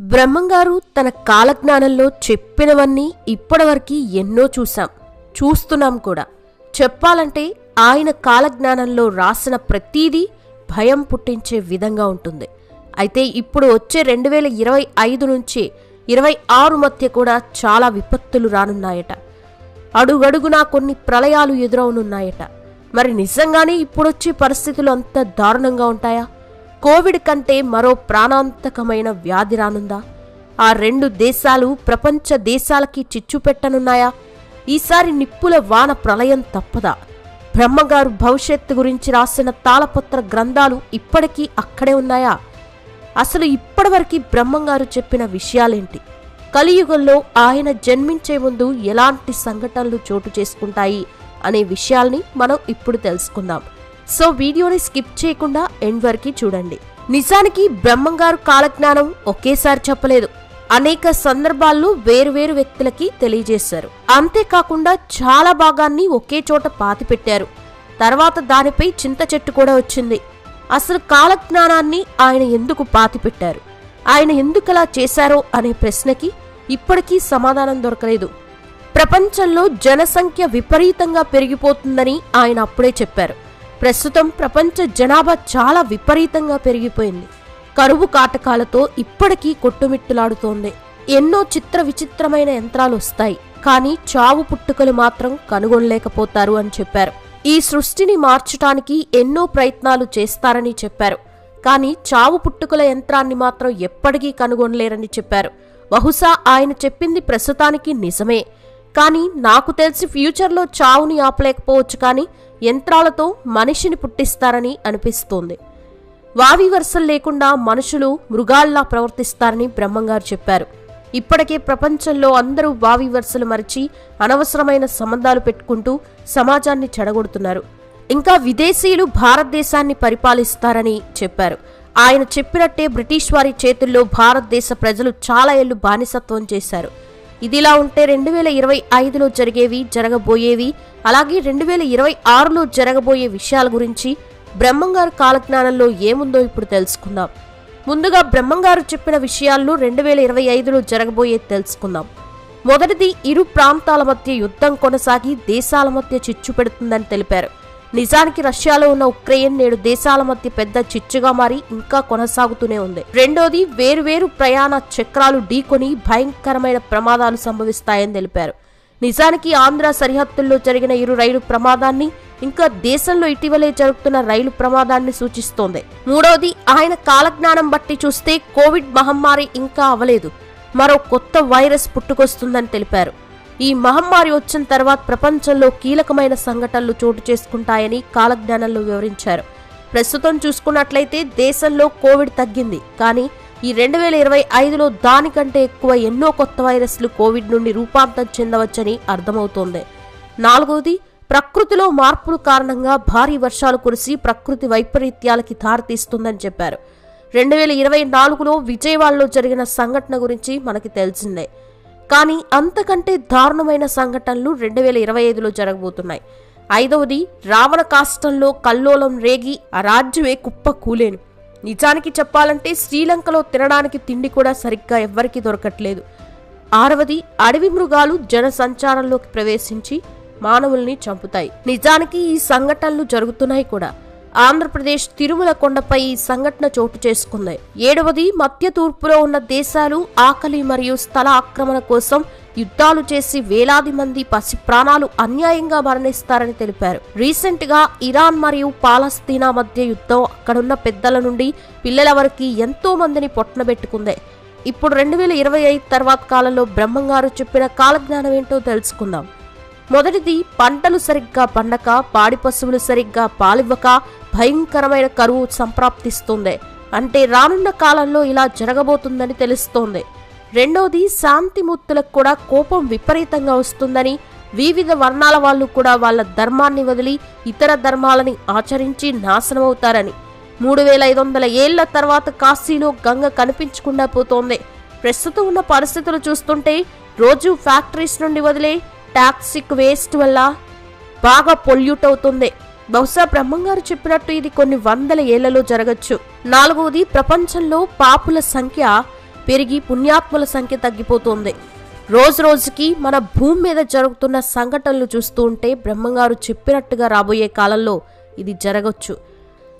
బ్రహ్మంగారు తన కాలజ్ఞానంలో చెప్పినవన్నీ ఇప్పటివరకు ఎన్నో చూశాం. చూస్తున్నాం కూడా. చెప్పాలంటే ఆయన కాలజ్ఞానంలో రాసిన ప్రతీదీ భయం పుట్టించే విధంగా ఉంటుంది. అయితే ఇప్పుడు వచ్చే రెండు వేల ఇరవై ఐదు నుంచి ఇరవై ఆరు మధ్య కూడా చాలా విపత్తులు రానున్నాయట. అడుగడుగునా కొన్ని ప్రళయాలు ఎదురవనున్నాయట. మరి నిజంగానే ఇప్పుడొచ్చే పరిస్థితులు అంత దారుణంగా ఉంటాయా? కోవిడ్ కంటే మరో ప్రాణాంతకమైన వ్యాధి రానుందా? ఆ రెండు దేశాలు ప్రపంచ దేశాలకి చిచ్చు పెట్టనున్నాయా? ఈసారి నిప్పుల వాన ప్రళయం తప్పదా? బ్రహ్మగారు భవిష్యత్తు గురించి రాసిన తాళపత్ర గ్రంథాలు ఇప్పటికీ అక్కడే ఉన్నాయా? అసలు ఇప్పటివరకు బ్రహ్మంగారు చెప్పిన విషయాలేంటి? కలియుగంలో ఆయన జన్మించే ముందు ఎలాంటి సంఘటనలు చోటు చేసుకుంటాయి అనే విషయాల్ని మనం ఇప్పుడు తెలుసుకుందాం. సో వీడియోని స్కిప్ చేయకుండా ఎండ్ వరకు చూడండి. నిజానికి బ్రహ్మంగారు కాలజ్ఞానం ఒకేసారి చెప్పలేదు. అనేక సందర్భాల్లో వేరువేరు వ్యక్తులకి తెలియజేశారు. అంతేకాకుండా చాలా భాగాన్ని ఒకే చోట పాతిపెట్టారు. తర్వాత దానిపై చింత చెట్టు కూడా వచ్చింది. అసలు కాలజ్ఞానాన్ని ఆయన ఎందుకు పాతిపెట్టారు? ఆయన ఎందుకలా చేశారో అనే ప్రశ్నకి ఇప్పటికీ సమాధానం దొరకలేదు. ప్రపంచంలో జనసంఖ్య విపరీతంగా పెరిగిపోతుందని ఆయన అప్పుడే చెప్పారు. ప్రస్తుతం ప్రపంచ జనాభా చాలా విపరీతంగా పెరిగిపోయింది. కరువు కాటకాలతో ఇప్పటికీ కొట్టుమిట్టులాడుతోంది. ఎన్నో చిత్ర విచిత్రమైన యంత్రాలు వస్తాయి. కానీ చావు పుట్టుకలు మాత్రం కనుగొనలేకపోతారు అని చెప్పారు. ఈ సృష్టిని మార్చటానికి ఎన్నో ప్రయత్నాలు చేస్తారని చెప్పారు. కానీ చావు పుట్టుకల యంత్రాన్ని మాత్రం ఎప్పటికీ కనుగొనలేరని చెప్పారు. బహుశా ఆయన చెప్పింది ప్రస్తుతానికి నిజమే. కానీ నాకు తెలిసి ఫ్యూచర్లో చావుని ఆపలేకపోవచ్చు కానీ యంత్రాలతో మనిషిని పుట్టిస్తారని అనిపిస్తోంది. వావి వరుసలు లేకుండా మనుషులు మృగాల్లా ప్రవర్తిస్తారని బ్రహ్మంగారు చెప్పారు. ఇప్పటికే ప్రపంచంలో అందరూ వావి వరుసలు మరిచి అనవసరమైన సంబంధాలు పెట్టుకుంటూ సమాజాన్ని చెడగొడుతున్నారు. ఇంకా విదేశీయులు భారతదేశాన్ని పరిపాలిస్తారని చెప్పారు. ఆయన చెప్పినట్టే బ్రిటిష్ వారి చేతుల్లో భారతదేశ ప్రజలు చాలా ఏళ్ళు బానిసత్వం చేశారు. ఇదిలా ఉంటే రెండు వేల ఇరవై ఐదులో జరిగేవి జరగబోయేవి అలాగే రెండు వేల ఇరవై ఆరులో జరగబోయే విషయాల గురించి బ్రహ్మంగారు కాలజ్ఞానంలో ఏముందో ఇప్పుడు తెలుసుకుందాం. ముందుగా బ్రహ్మంగారు చెప్పిన విషయాల్లో రెండు వేల ఇరవై ఐదులో జరగబోయే తెలుసుకుందాం. మొదటిది ఇరు ప్రాంతాల మధ్య యుద్ధం కొనసాగి దేశాల మధ్య చిచ్చు పెడుతుందని తెలిపారు. నిజానికి రష్యాలో ఉన్న ఉక్రెయిన్ నేడు దేశాల మధ్య పెద్ద చిచ్చుగా మారి ఇంకా కొనసాగుతూనే ఉంది. రెండోది వేరువేరు ప్రయాణ చక్రాలు ఢీకొని భయంకరమైన ప్రమాదాలు సంభవిస్తాయని తెలిపారు. నిజానికి ఆంధ్ర సరిహద్దుల్లో జరిగిన ఇరు రైలు ప్రమాదాన్ని ఇంకా దేశంలో ఇటీవలే జరుగుతున్న రైలు ప్రమాదాన్ని సూచిస్తోంది. మూడవది ఆయన కాలజ్ఞానం బట్టి చూస్తే కోవిడ్ మహమ్మారి ఇంకా అవలేదు. మరో కొత్త వైరస్ పుట్టుకొస్తుందని తెలిపారు. ఈ మహమ్మారి వచ్చిన తర్వాత ప్రపంచంలో కీలకమైన సంఘటనలు చోటు చేసుకుంటాయని కాలజ్ఞానంలో వివరించారు. ప్రస్తుతం చూసుకున్నట్లయితే దేశంలో కోవిడ్ తగ్గింది. కానీ ఈ రెండు వేల ఇరవై ఐదులో దానికంటే ఎక్కువ ఎన్నో కొత్త వైరస్లు కోవిడ్ నుండి రూపాంతరం చెందవచ్చని అర్థమవుతోంది. నాలుగవది ప్రకృతిలో మార్పుల కారణంగా భారీ వర్షాలు కురిసి ప్రకృతి వైపరీత్యాలకి దారితీస్తుందని చెప్పారు. రెండు వేల ఇరవై నాలుగులో విజయవాడలో జరిగిన సంఘటన గురించి మనకి తెలిసిందే. కానీ అంతకంటే దారుణమైన సంఘటనలు రెండు వేల ఇరవై ఐదులో జరగబోతున్నాయి. ఐదవది రావణ కాష్టంలో కల్లోలం రేగి ఆ రాజ్యమే కుప్ప కూలేను. నిజానికి చెప్పాలంటే శ్రీలంకలో తినడానికి తిండి కూడా సరిగ్గా ఎవ్వరికీ దొరకట్లేదు. ఆరవది అడవి మృగాలు జన సంచారంలోకి ప్రవేశించి మానవుల్ని చంపుతాయి. నిజానికి ఈ సంఘటనలు జరుగుతున్నాయి కూడా. ఆంధ్రప్రదేశ్ తిరుమల కొండపై ఈ సంఘటన చోటు చేసుకుంది. ఏడవది మధ్య తూర్పులో ఉన్న దేశాలు ఆకలి మరియు స్థల ఆక్రమణ కోసం యుద్ధాలు చేసి వేలాది మంది పసి ప్రాణాలు అన్యాయంగా మరణిస్తారని తెలిపారు. రీసెంట్గా ఇరాన్ మరియు పాలస్తీనా మధ్య యుద్ధం అక్కడున్న పెద్దల నుండి పిల్లల వరకు ఎంతో మందిని పొట్టనబెట్టుకుంది ఇప్పుడు రెండు వేల ఇరవై ఐదు తర్వాత కాలంలో బ్రహ్మంగారు చెప్పిన కాలజ్ఞానం ఏంటో తెలుసుకుందాం. మొదటిది పంటలు సరిగ్గా పండక పాడి పశువులు సరిగ్గా పాలివ్వక భయంకరమైన కరువు సంప్రాప్తిస్తుంది. అంటే రానున్న కాలంలో ఇలా జరగబోతుందని తెలుస్తోంది. రెండోది శాంతిమూర్తులకు కూడా కోపం విపరీతంగా వస్తుందని వివిధ వర్ణాల వాళ్ళు కూడా వాళ్ళ ధర్మాన్ని వదిలి ఇతర ధర్మాలని ఆచరించి నాశనమవుతారని. మూడు వేల ఐదు వందల ఏళ్ళ తర్వాత కాశీలో గంగ కనిపించకుండా పోతోంది. ప్రస్తుతం ఉన్న పరిస్థితులు చూస్తుంటే రోజు ఫ్యాక్టరీస్ నుండి వదిలే టాక్సిక్ వేస్ట్ వల్ల బాగా పొల్యూట్ అవుతుంది. బహుశా బ్రహ్మంగారు చెప్పినట్టు ఇది కొన్ని వందల ఏళ్ళలో జరగచ్చు. నాలుగవది ప్రపంచంలో పాపుల సంఖ్య పెరిగి పుణ్యాత్ముల సంఖ్య తగ్గిపోతుంది. రోజు రోజుకి మన భూమి మీద జరుగుతున్న సంఘటనలు చూస్తూ ఉంటే బ్రహ్మంగారు చెప్పినట్టుగా రాబోయే కాలంలో ఇది జరగచ్చు.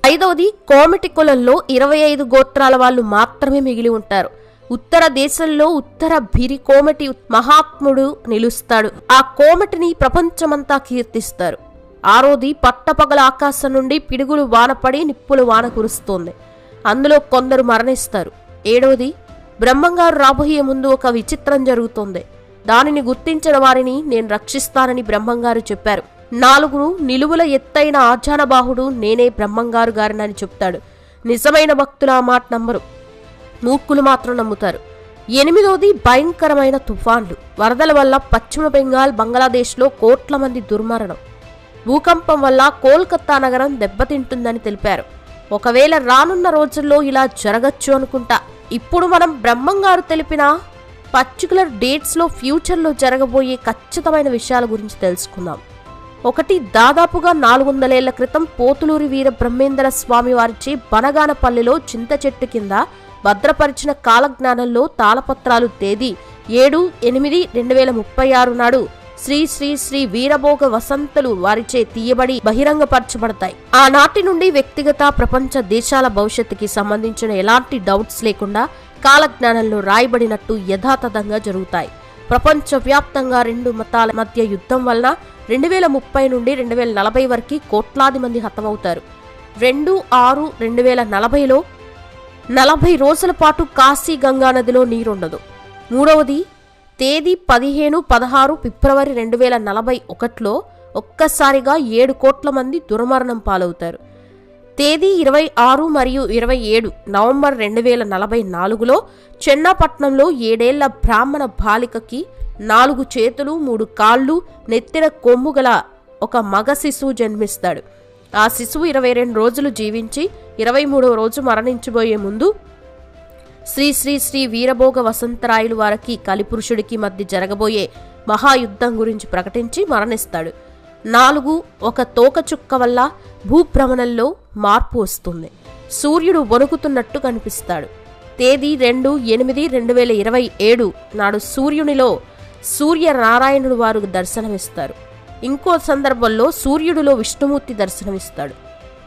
ఐదవది కోమిటి కులంలో ఇరవై ఐదు గోత్రాల వాళ్ళు మాత్రమే మిగిలి ఉంటారు. ఉత్తర దేశంలో ఉత్తర భిరి కోమటి మహాత్ముడు నిలుస్తాడు. ఆ కోమటిని ప్రపంచమంతా కీర్తిస్తారు. ఆరోది పట్టపగల ఆకాశం నుండి పిడుగులు వానపడి నిప్పులు వాన కురుస్తోంది. అందులో కొందరు మరణిస్తారు. ఏడవది బ్రహ్మంగారు రాబోయే ముందు ఒక విచిత్రం జరుగుతోంది. దానిని గుర్తించిన వారిని నేను రక్షిస్తానని బ్రహ్మంగారు చెప్పారు. నాలుగు నిలువుల ఎత్తైన ఆజానబాహుడు నేనే బ్రహ్మంగారు గారినని చెప్తాడు. నిజమైన భక్తులు ఆ మాట నమ్మరు. మూర్ఖులు మాత్రం నమ్ముతారు. ఎనిమిదోది భయంకరమైన తుఫాన్లు. వరదల వల్ల పశ్చిమ బెంగాల్ బంగ్లాదేశ్లో కోట్ల మంది దుర్మరణం. భూకంపం వల్ల కోల్కత్తా నగరం దెబ్బతింటుందని తెలిపారు. ఒకవేళ రానున్న రోజుల్లో ఇలా జరగచ్చు అనుకుంటా. ఇప్పుడు మనం బ్రహ్మంగారు తెలిపిన పర్టికులర్ డేట్స్లో ఫ్యూచర్లో జరగబోయే ఖచ్చితమైన విషయాల గురించి తెలుసుకుందాం. ఒకటి దాదాపుగా నాలుగు వందలేళ్ళ క్రితం పోతులూరి వీర బ్రహ్మేంద్ర స్వామి వారిచే బనగానపల్లిలో చింత చెట్టు కింద భద్రపరిచిన కాలజ్ఞానంలో తాళపత్రాలు తేదీ ఏడు ఎనిమిది రెండు వేల ముప్పై ఆరు నాడు శ్రీ శ్రీ శ్రీ వీరభోగ వసంతలు వారిచే తీయబడి బహిరంగపరచబడతాయి. ఆనాటి నుండి వ్యక్తిగత ప్రపంచ దేశాల భవిష్యత్తుకి సంబంధించిన ఎలాంటి డౌట్స్ లేకుండా కాలజ్ఞానంలో రాయబడినట్టు యథాతథంగా జరుగుతాయి. ప్రపంచవ్యాప్తంగా రెండు మతాల మధ్య యుద్ధం వలన రెండు వేల ముప్పై నుండి రెండు వేల నలభై వరకు కోట్లాది మంది హతమవుతారు. రెండు ఆరు రెండు వేల నలభైలో నలభై రోజుల పాటు కాశీ గంగా నదిలో నీరుండదు. మూడవది తేదీ పదిహేను పదహారు ఫిబ్రవరి రెండు వేల నలభై ఒకటిలో ఒక్కసారిగా ఏడు కోట్ల మంది దుర్మరణం పాలవుతారు. తేదీ ఇరవై ఆరు మరియు ఇరవై ఏడు నవంబర్ రెండు వేల నలభై నాలుగులో చెన్నపట్నంలో ఏడేళ్ళ బ్రాహ్మణ బాలికకి నాలుగు చేతులు మూడు కాళ్ళు నెత్తిన కొమ్ము గల ఒక మగ శిశువు జన్మిస్తాడు. ఆ శిశువు ఇరవై రెండు రోజులు జీవించి ఇరవై మూడవ రోజు మరణించబోయే ముందు శ్రీ శ్రీ శ్రీ వీరభోగ వసంతరాయులు వారికి కలిపురుషుడికి మధ్య జరగబోయే మహాయుద్ధం గురించి ప్రకటించి మరణిస్తాడు. నాలుగు ఒక తోకచుక్క వల్ల భూభ్రమణంలో మార్పు వస్తుంది. సూర్యుడు వణుకుతున్నట్టు కనిపిస్తాడు. తేదీ రెండు ఎనిమిది రెండు వేల ఇరవై ఏడు నాడు సూర్యునిలో సూర్య నారాయణుడు వారు దర్శనమిస్తారు. ఇంకో సందర్భంలో సూర్యుడిలో విష్ణుమూర్తి దర్శనమిస్తాడు.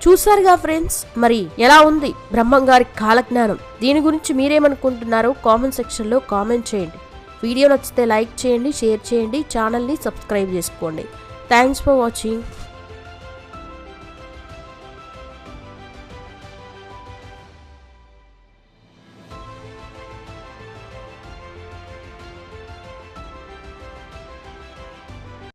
చూశారుగా ఫ్రెండ్స్? మరి ఎలా ఉంది బ్రహ్మంగారి కాలజ్ఞానం? దీని గురించి మీరేమనుకుంటున్నారో కామెంట్ సెక్షన్లో కామెంట్ చేయండి. వీడియో నచ్చితే లైక్ చేయండి షేర్ చేయండి ఛానల్ని సబ్స్క్రైబ్ చేసుకోండి. Thanks for watching.